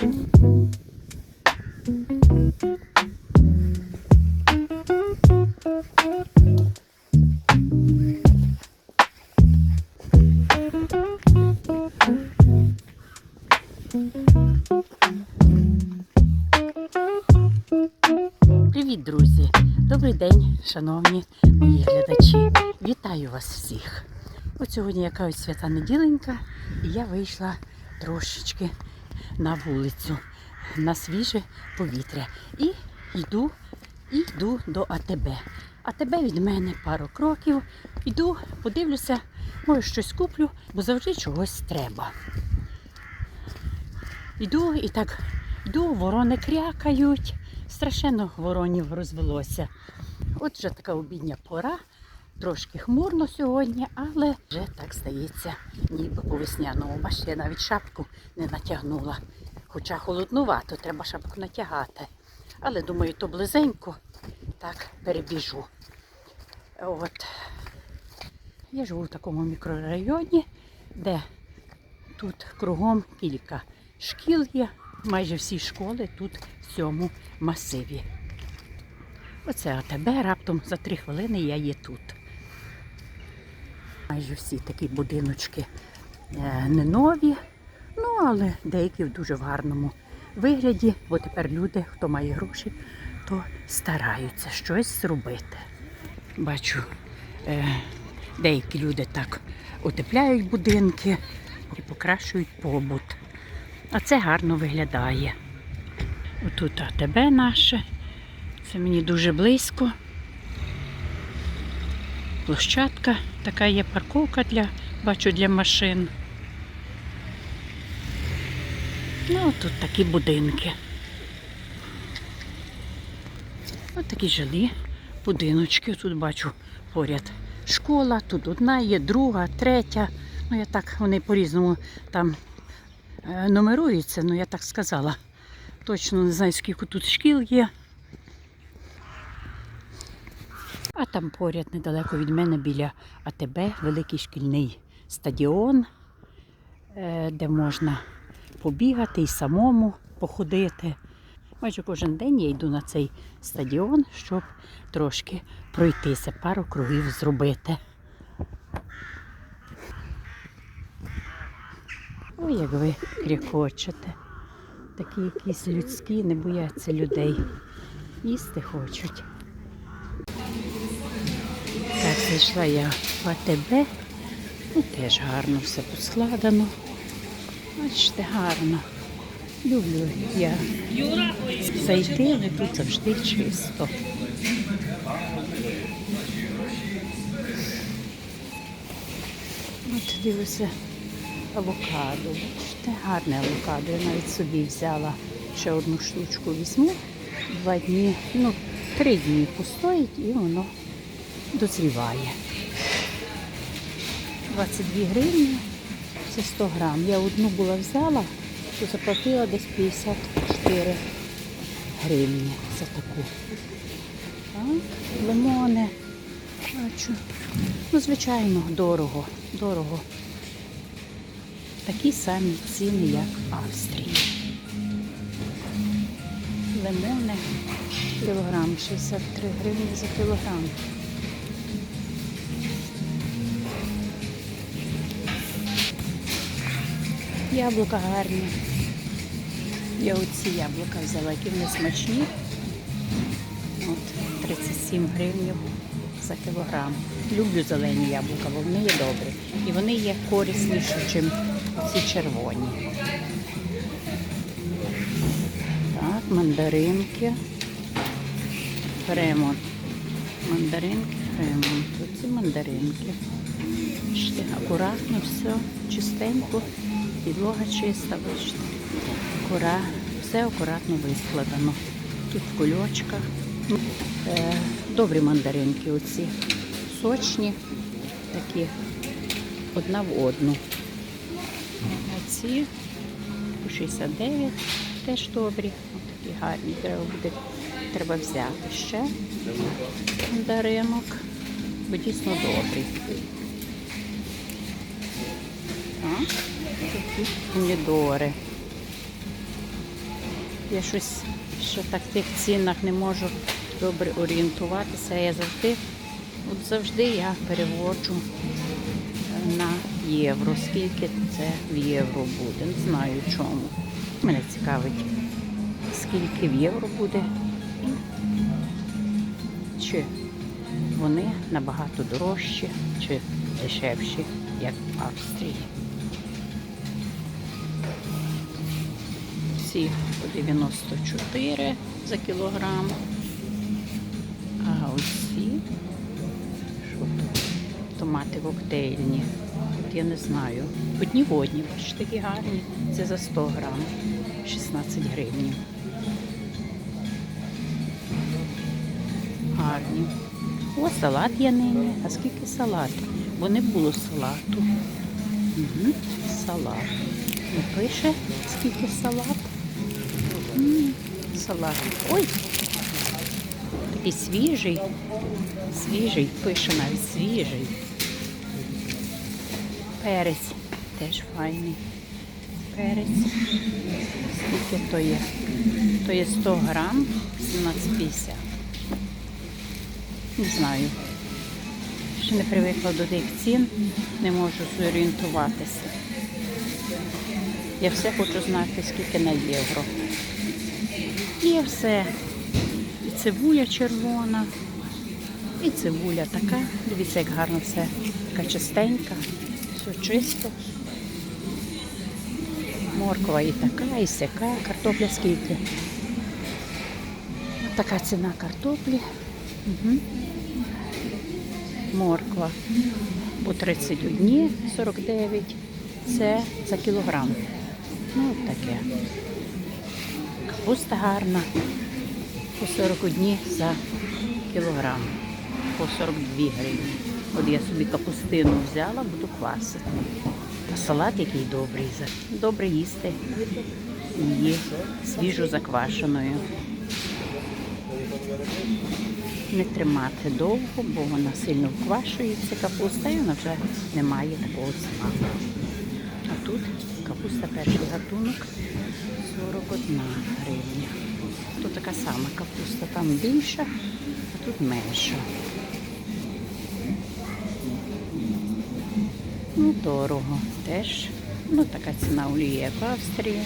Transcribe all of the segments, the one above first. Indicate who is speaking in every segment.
Speaker 1: Привіт, друзі! Добрий день, шановні мої глядачі. Вітаю вас всіх. От сьогодні якась свята неділенька, і я вийшла трошечки на вулицю, на свіже повітря. І йду, йду до АТБ. АТБ від мене пару кроків. Йду, подивлюся, може щось куплю, бо завжди чогось треба. Йду і так йду, ворони крякають. Страшенно воронів розвелося. От вже така обідня пора, трошки хмурно сьогодні, але вже так здається, ніби по весняному. Бачите, я навіть шапку не натягнула. Хоча холоднувато, треба шапку натягати. Але думаю, то близенько так перебіжу. От. Я живу в такому мікрорайоні, де тут кругом кілька шкіл є. Майже всі школи тут в цьому масиві. Оце АТБ, раптом за три хвилини я є тут. Майже всі такі будиночки е, не нові, ну але деякі в дуже гарному вигляді, бо тепер люди, хто має гроші, то стараються щось зробити. Бачу, е, деякі люди так утепляють будинки і покращують побут. А це гарно виглядає. Отут АТБ наше. Це мені дуже близько. Площадка, така є парковка для, бачу, для машин. Ну, тут такі будинки. Ось такі жилі будиночки. Тут бачу поряд школа, тут одна є, друга, третя. Ну, я так, вони по-різному там е, нумеруються, ну я так сказала. Точно не знаю, скільки тут шкіл є. А там поряд недалеко від мене біля АТБ великий шкільний стадіон, е, де можна побігати і самому походити. Майже кожен день я йду на цей стадіон, щоб трошки пройтися, пару кругів зробити. Ой, як ви крякочете. Такі якісь людські, не бояться людей. Їсти хочуть. Зайшла я в АТБ. Ну, теж гарно все поскладено. Бачите, гарно. Люблю я зайти, але тут завжди чисто. От дивися, авокадо. Бачите, гарне авокадо. Я навіть собі взяла ще одну штучку візьму. Два дні, ну, три дні постоїть і воно дозріває. 22 гривні, це 100 грам. Я одну була взяла, то заплатила десь 54 гривні за таку. Так, лимони. Бачу. Ну, звичайно, дорого. Дорого. Такі самі ціни, як в Австрії. Лимони кілограм, 63 гривні за кілограм. Яблука гарні. Я оці яблука взяла, які вони смачні. От, 37 гривень за кілограм. Люблю зелені яблука, бо вони є добрі. І вони є корисніші, ніж ці червоні. Так, мандаринки. Фремон. Мандаринки, фремон. Тут ці мандаринки. Акуратно все, чистенько, підлога чиста, бачите. Акура, все акуратно вискладено. Тут в кульочках. Е, добрі мандаринки оці. Сочні, такі одна в одну. А ці по 69 теж добрі. Такі гарні. Треба буде треба взяти ще мандаринок, бо дійсно добрий. Так, помідори. Я щось ще так в тих цінах не можу добре орієнтуватися. Я завжди, от завжди я переводжу на євро. Скільки це в євро буде? Не знаю чому. Мене цікавить, скільки в євро буде. Чи вони набагато дорожчі, чи дешевші, як в Австрії. Ці по 94 за кілограм. А ось ці, що тут? Томати коктейльні. Тут я не знаю. Одні водні, бачите, такі гарні. Це за 100 грам, 16 гривень. Гарні. О, салат є нині. А скільки салат? Бо не було салату. Угу. Салат. Не пише, скільки салат. Салат. Ой! Такий свіжий. Свіжий, пише навіть свіжий. Перець теж файний. Перець. Скільки то є? То є 100 грам, 17,50. Не знаю. Ще не привикла до тих цін, не можу зорієнтуватися. Я все хочу знати, скільки на євро. І все. І цибуля червона, і цибуля така. Дивіться, як гарно все. Така чистенька, все чисто. Морква і така, і сяка. Картопля скільки. Ось така ціна картоплі. Угу. Морква по 31, 49. Це за кілограм. Ну, от таке. Капуста гарна. По 41 за кілограм. По 42 гривні. От я собі капустину взяла, буду квасити. А салат який добрий. Добре їсти. Її свіжо заквашеною. Не тримати довго, бо вона сильно вквашується капуста і вона вже не має такого смаку. Тут капуста перший гатунок 41 гривня. Тут така сама капуста, там більша, а тут менша. Ну, дорого теж. Ну, така ціна олії, в Австрії.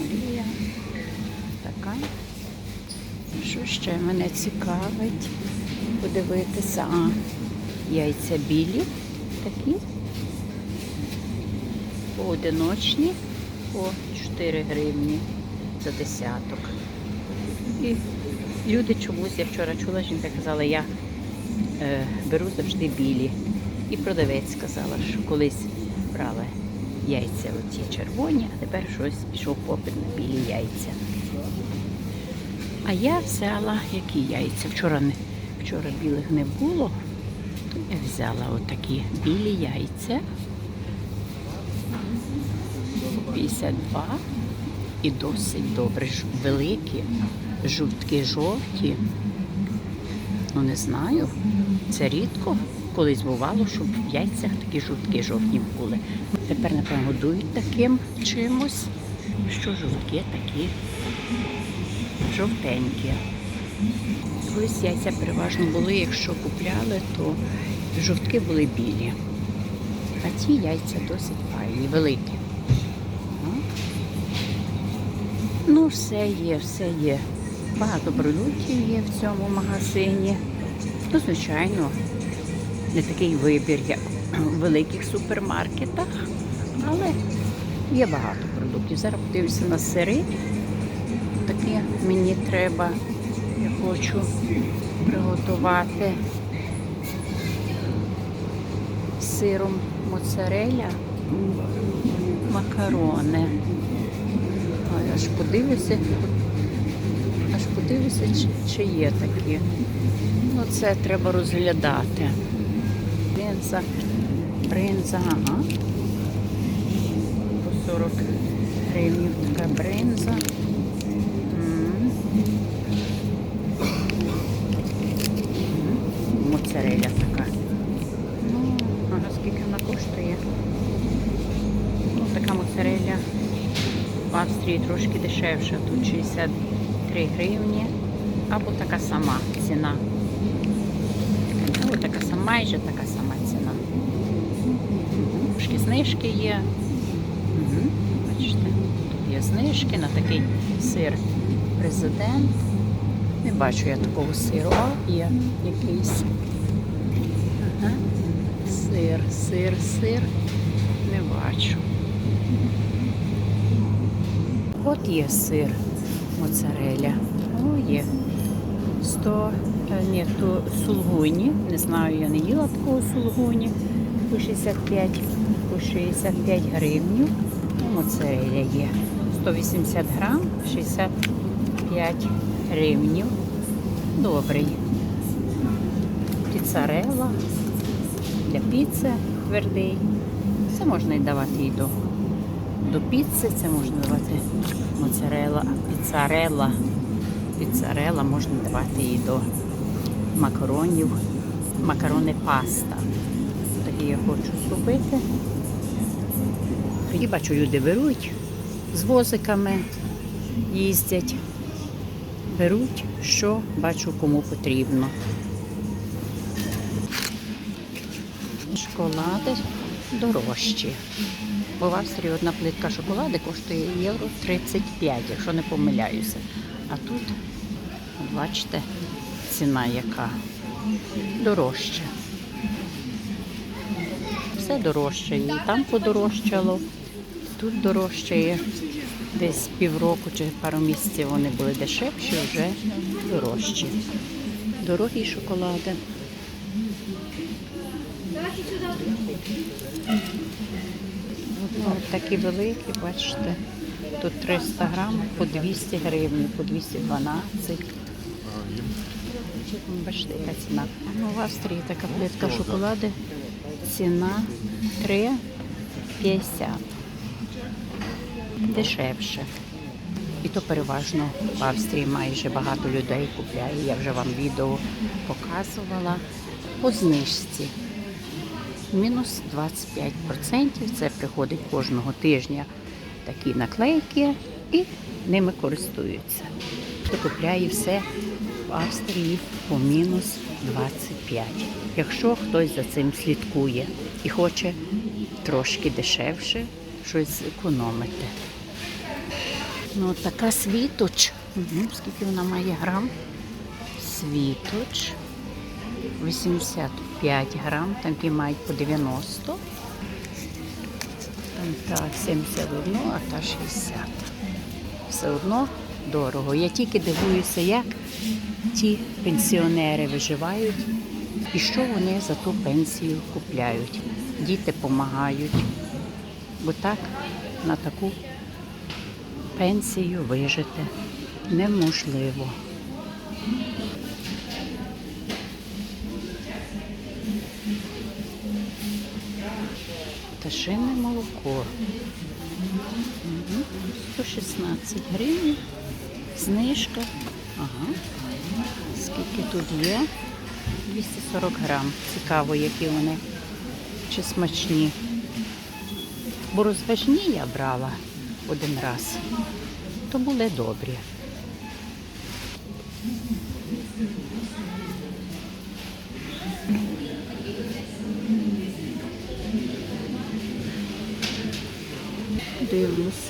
Speaker 1: Олія. Така. Що ще мене цікавить? Подивитися. Яйця білі такі. Поодиночні по 4 гривні за десяток. І люди чомусь, я вчора чула, жінка казала, я е, беру завжди білі. І продавець сказала, що колись брала яйця оці червоні, а тепер щось пішов попит на білі яйця. А я взяла які яйця? Вчора не вчора білих не було, я взяла отакі білі яйця. 52 і досить добре, великі, жовткі жовті. Ну не знаю. Це рідко. Колись бувало, щоб в яйцях такі жовткі жовтні були. Тепер, напевно, годують таким чимось, що жовтки такі жовтенькі. Колись яйця переважно були, якщо купляли, то жовтки були білі. А ці яйця досить файні, великі. Ну, все є, все є. Багато продуктів є в цьому магазині. Ну, звичайно, не такий вибір, як в великих супермаркетах, але є багато продуктів. Зараз подивлюся на сири. Такі мені треба. Я хочу приготувати сиром моцареля макарони. Аж подивлюся, аж подивлюся, чи, чи є такі. Ну, це треба розглядати. Бринза, бринза, ага. По 40 гривень така бринза. М. М. Моцареля така. Ну, ага, скільки вона коштує? Ну, така моцарелля в Австрії трошки дешевша. Тут 63 гривні. Або така сама ціна. Або така сама, майже така сама ціна. Трошки знижки є. Бачите, тут є знижки на такий сир президент. Не бачу я такого сиру, а є якийсь. Ага. Сир, сир, сир. Не бачу. От є сир моцарелля. О, є. 100, е, ні, то сулгуні. Не знаю, я не їла такого сулгуні. По 65, по 65 гривнів. Ну, Моцарелля є. 180 грам, 65 гривнів. Добрий. Піцарела для піци твердий. Це можна і давати і до, до піци, це можна давати моцарела, а піцарела. Піцарела можна давати і до макаронів. Макарони паста. Такі я хочу зробити. І бачу, люди беруть з возиками, їздять, беруть, що бачу, кому потрібно. Шоколади дорожчі. Бо в Австрії одна плитка шоколади коштує євро 35, якщо не помиляюся. А тут, бачите, ціна яка дорожча. Все дорожче. І там подорожчало, тут дорожчає. Десь півроку чи пару місяців вони були дешевші, вже дорожчі. Дорогі шоколади. От такі великі, бачите. Тут 300 грам по 200 гривень, по 212. Бачите, яка ціна. Ну, в Австрії така плитка шоколади. Ціна 3,50. Дешевше. І то переважно в Австрії майже багато людей купляє. Я вже вам відео показувала по знижці. Мінус 25%. Це приходить кожного тижня такі наклейки і ними користуються. Купляє все в Австрії по мінус 25. Якщо хтось за цим слідкує і хоче трошки дешевше щось економити. Ну, така світоч. Угу. Скільки вона має грам? Світоч. 85 грам, там мають по 90. Там та 71, а та 60. Все одно дорого. Я тільки дивуюся, як ті пенсіонери виживають і що вони за ту пенсію купляють. Діти допомагають. Бо так на таку пенсію вижити неможливо. Пташине молоко. 116 гривень. Знижка. Ага. Скільки тут є? 240 грам. Цікаво, які вони. Чи смачні. Бо розважні я брала один раз. То були добрі.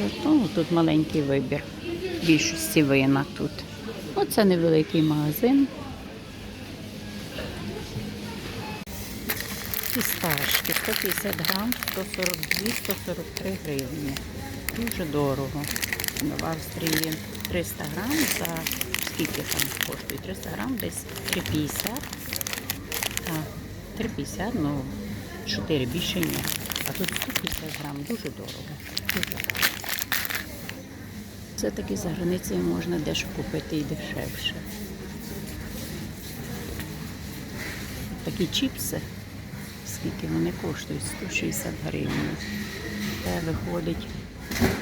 Speaker 1: Дивлюся, то тут маленький вибір. Більшості вина тут. Оце невеликий магазин. Фісташки 150 грам, 142-143 гривні. Дуже дорого. В Австрії 300 грам за скільки там коштує? 300 грам десь 3,50. Так, 3,50, ну 4 більше ні. А тут 150 грам дуже дорого. Дуже. Все-таки за границею можна дещо купити і дешевше. Такі чіпси, скільки вони коштують? 160 гривень. Це виходить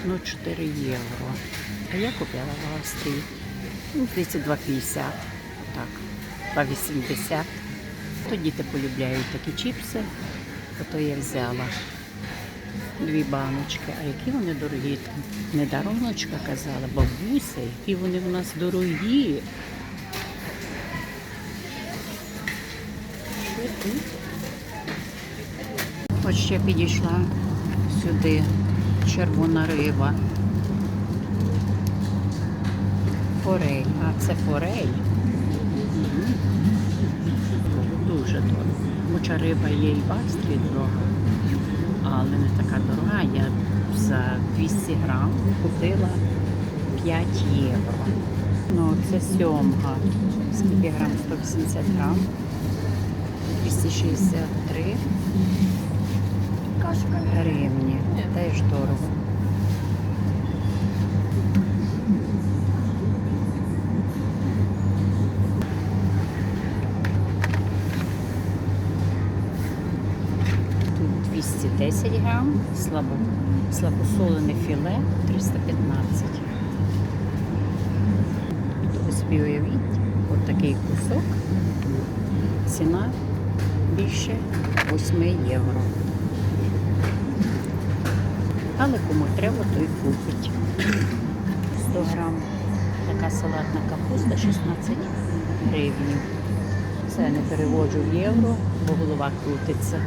Speaker 1: ну, 4 євро. А я купила в Австрії. Ну, здається, 2,50. Так, 2,80. То діти полюбляють такі чіпси, то я взяла. Дві баночки. А які вони дорогі? Не даруночка казала, бабуся, які вони в нас дорогі. От ще підійшла сюди червона риба. Форель. А це форель. Дуже дорого. Хоча риба є і в Австрії дорога, але не така дорога. Я за 200 грам купила 5 євро. Ну, це сьомга. Скільки грам? 180 грам. 263 гривні. Теж дорого. Тут 210 грам, слабо, слабосолене філе 315. Ви собі уявіть, от кусок, ціна більше 8 євро. Але кому треба, той купить. 100 грам така салатна капуста 16 гривень. Це не переводжу в євро, бо голова крутиться.